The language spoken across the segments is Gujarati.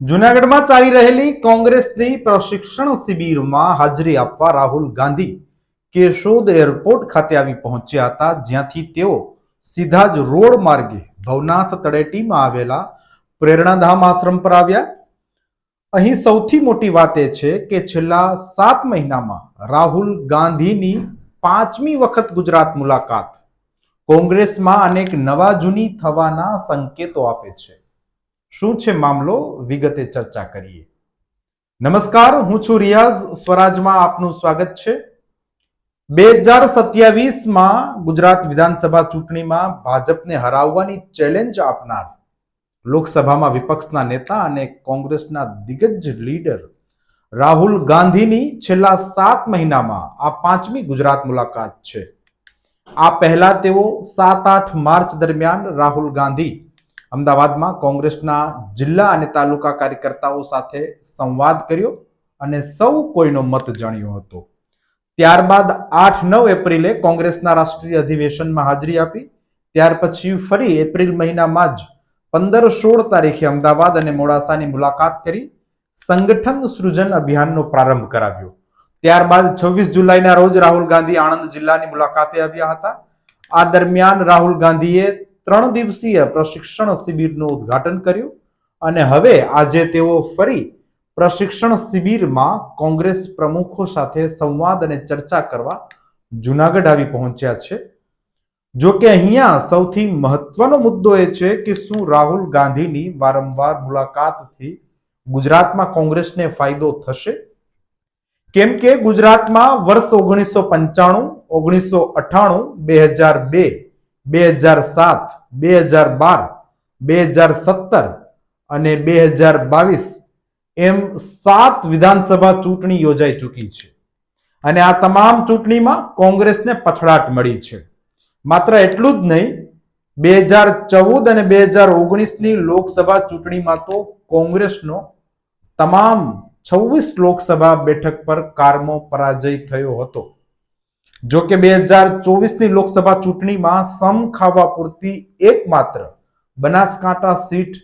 જુનાગઢમાં ચાલી રહેલી કોંગ્રેસની પ્રશિક્ષણ શિબિરમાં હાજરી આપવા રાહુલ ગાંધી કેશોદ એરપોર્ટ ખાતે આવી પહોંચ્યા હતા, જ્યાંથી તેઓ સીધા જ રોડ માર્ગે ભવનાથ તળેટીમાં આવેલા પ્રેરણાધામ આશ્રમ પર આવ્યા. અહીં સૌથી મોટી વાત એ છે કે છેલ્લા સાત મહિનામાં રાહુલ ગાંધીની પાંચમી વખત ગુજરાત મુલાકાત કોંગ્રેસમાં અનેક નવા જૂની થવાના સંકેતો આપે છે. શું છે મામલો? વિગતે ચર્ચા કરીએ. નમસ્કાર, હું છું રિયાઝ. સ્વરાજમાં આપનું સ્વાગત છે. બે હજાર સત્યાવીસમાં ગુજરાત વિધાનસભા ચૂંટણીમાં ભાજપને હરાવવાની ચેલેન્જ આપનાર લોકસભામાં વિપક્ષના નેતા અને કોંગ્રેસના દિગ્ગજ લીડર રાહુલ ગાંધીની છેલ્લા સાત મહિનામાં આ પાંચમી ગુજરાત મુલાકાત છે. આ પહેલા તેઓ સાત આઠ માર્ચ દરમિયાન રાહુલ ગાંધી અમદાવાદમાં કોંગ્રેસના જિલ્લા અને તાલુકા કાર્યકર્તાઓ સાથે સંવાદ કર્યો અને સૌ કોઈનો મત જાણ્યો હતો. ત્યારબાદ આઠ નવ એપ્રિલે કોંગ્રેસના રાષ્ટ્રીય અધિવેશનમાં હાજરી આપી. ત્યાર પછી ફરી એપ્રિલ મહિનામાં જ પંદર સોળ તારીખે અમદાવાદ અને મોડાસાની મુલાકાત કરી સંગઠન સૃજન અભિયાનનો પ્રારંભ કરાવ્યો. ત્યારબાદ છવ્વીસ જુલાઈના રોજ રાહુલ ગાંધી આણંદ જિલ્લાની મુલાકાતે આવ્યા હતા. આ દરમિયાન રાહુલ ગાંધીએ ત્રણ દિવસીય પ્રશિક્ષણ શિબિરનું ઉદ્ઘાટન કર્યું અને હવે આજે તેઓ ફરી પ્રશિક્ષણ શિબિરમાં કોંગ્રેસ પ્રમુખો સાથે સંવાદ અને ચર્ચા કરવા જુનાગઢ આવી પહોંચ્યા છે. જો કે અહીંયા સૌથી મહત્વનો મુદ્દો એ છે કે શું રાહુલ ગાંધીની વારંવાર મુલાકાતથી ગુજરાતમાં કોંગ્રેસને ફાયદો થશે? કેમ કે ગુજરાતમાં વર્ષ ઓગણીસો પંચાણું, ઓગણીસો અઠાણું બે હજાર બે બે હજાર સાત, બે હજાર બાર, બે હજાર સત્તર અને બે હજાર બાવીસ એમ સાત વિધાનસભા ચૂંટણી યોજાઈ ચૂકી છે. અને આ તમામ ચૂંટણીમાં કોંગ્રેસને પછડાટ મળી છે. માત્ર એટલું જ નહીં, બે હજાર ચૌદ અને બે હજાર ઓગણીસની લોકસભા ચૂંટણીમાં તો કોંગ્રેસનો તમામ છવ્વીસ લોકસભા બેઠક પર કારમો પરાજય થયો હતો. જો કે બે હજાર ચોવીસની લોકસભા ચૂંટણીમાં સમ ખાવા પૂરતી એકમાત્ર બનાસકાંઠા સીટ.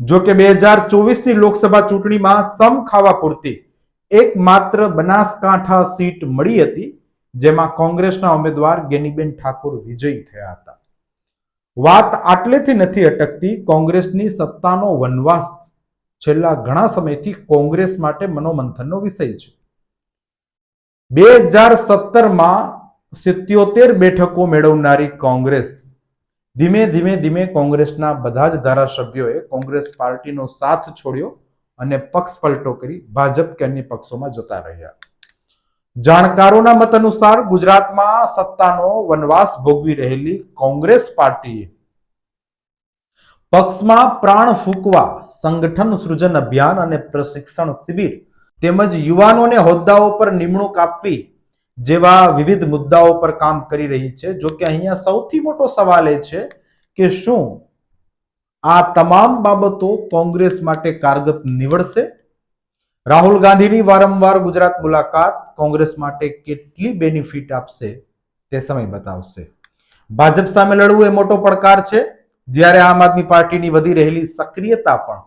જો કે બે હજાર ચોવીસની લોકસભા ચૂંટણીમાં સમ ખાવા પૂરતી એકમાત્ર બનાસકાંઠા સીટ મળી હતી, જેમાં કોંગ્રેસના ઉમેદવાર ગેનીબેન ઠાકોર વિજયી થયા હતા. વાત આટલેથી નથી અટકતી, કોંગ્રેસની સત્તાનો વનવાસ છેલ્લા ઘણા સમયથી કોંગ્રેસ માટે મનોમંથનનો વિષય છે. બે હજાર સત્તરમાં સિત્યોતેર બેઠકો મેળવનારી કોંગ્રેસ ધીમે ધીમે ધીમે કોંગ્રેસના બધા જ ધારાસભ્યોએ કોંગ્રેસ પાર્ટીનો સાથ છોડ્યો અને પક્ષ પલટો કરી ભાજપ કે અન્ય પક્ષોમાં જતા રહ્યા. જાણકારોના મત અનુસાર ગુજરાતમાં સત્તાનો વનવાસ ભોગવી રહેલી કોંગ્રેસ પાર્ટીએ પક્ષમાં પ્રાણ ફૂંકવા, સંગઠન સૃજન અભિયાન અને પ્રશિક્ષણ શિબિર તેમજ યુવાનોને હોદ્દાઓ પર નિમણૂક આપવી જેવા વિવિધ મુદ્દાઓ પર કામ કરી રહી છે. જો કે અહીંયા સૌથી મોટો સવાલ એ છે કે શું આ તમામ બાબતો કોંગ્રેસ માટે કારગત નીવડશે? રાહુલ ગાંધીની વારંવાર ગુજરાત મુલાકાત કોંગ્રેસ માટે કેટલી બેનિફિટ આપશે તે સમય બતાવશે. ભાજપ સામે લડવું એ મોટો પડકાર છે. જ્યારે આમ આદમી પાર્ટીની વધી રહેલી સક્રિયતા પણ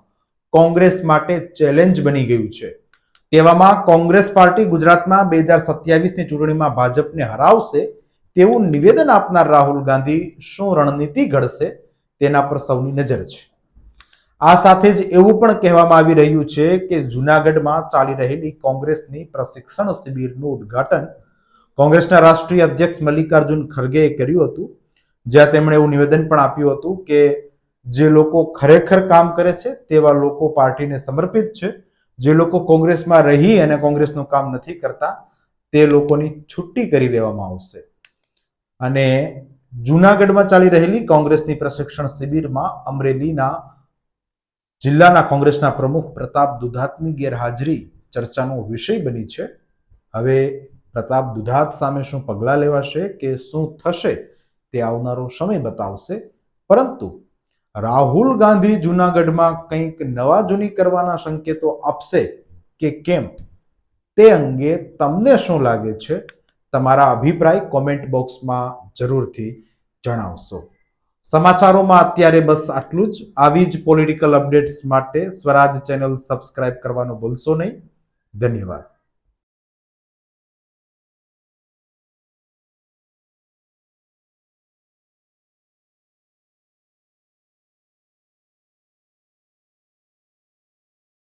કોંગ્રેસ માટે ચેલેન્જ બની ગયું છે. તેવામાં કોંગ્રેસ પાર્ટી ગુજરાતમાં બે હજાર સત્યાવીસની ચૂંટણીમાં ભાજપને હરાવશે તેવું નિવેદન આપનાર રાહુલ ગાંધી શું રણનીતિ ઘડશે તેના પર સૌની નજર છે. આ સાથે જ એવું પણ કહેવામાં આવી રહ્યું છે કે જુનાગઢમાં ચાલી રહેલી કોંગ્રેસની પ્રશિક્ષણ શિબિરનું ઉદ્ઘાટન કોંગ્રેસના રાષ્ટ્રીય અધ્યક્ષ મલ્લિકાર્જુન ખરગેએ કર્યું હતું. જ્યાં તેમણે એવું નિવેદન પણ આપ્યું હતું કે જે લોકો ખરેખર કામ કરે છે તેવા લોકો પાર્ટીને સમર્પિત છે. જે લોકો કોંગ્રેસમાં રહી અને કોંગ્રેસનું કામ નથી કરતા, તે લોકોની છુટ્ટી કરી દેવામાં આવશે. અને જુનાગઢમાં ચાલી રહેલી કોંગ્રેસની પ્રશિક્ષણ શિબિરમાં અમરેલીના જિલ્લાના કોંગ્રેસના પ્રમુખ પ્રતાપ દુધાતની ગેરહાજરી ચર્ચાનો વિષય બની છે. હવે પ્રતાપ દુધાત સામે શું પગલાં લેવાશે કે શું થશે તે આવનારો સમય બતાવશે. પરંતુ રાહુલ ગાંધી જુનાગઢમાં કંઈક નવા જૂની કરવાના સંકેતો આપશે કે કેમ? તે અંગે તમને શું લાગે છે? તમારા અભિપ્રાય કોમેન્ટ બોક્સમાં જરૂરથી જણાવશો. સમાચારોમાં અત્યારે બસ આટલું જ. આવી જ પોલિટિકલ અપડેટ્સ માટે સ્વરાજ ચેનલ સબસ્ક્રાઇબ કરવાનું ભૂલશો નહીં. ધન્યવાદ.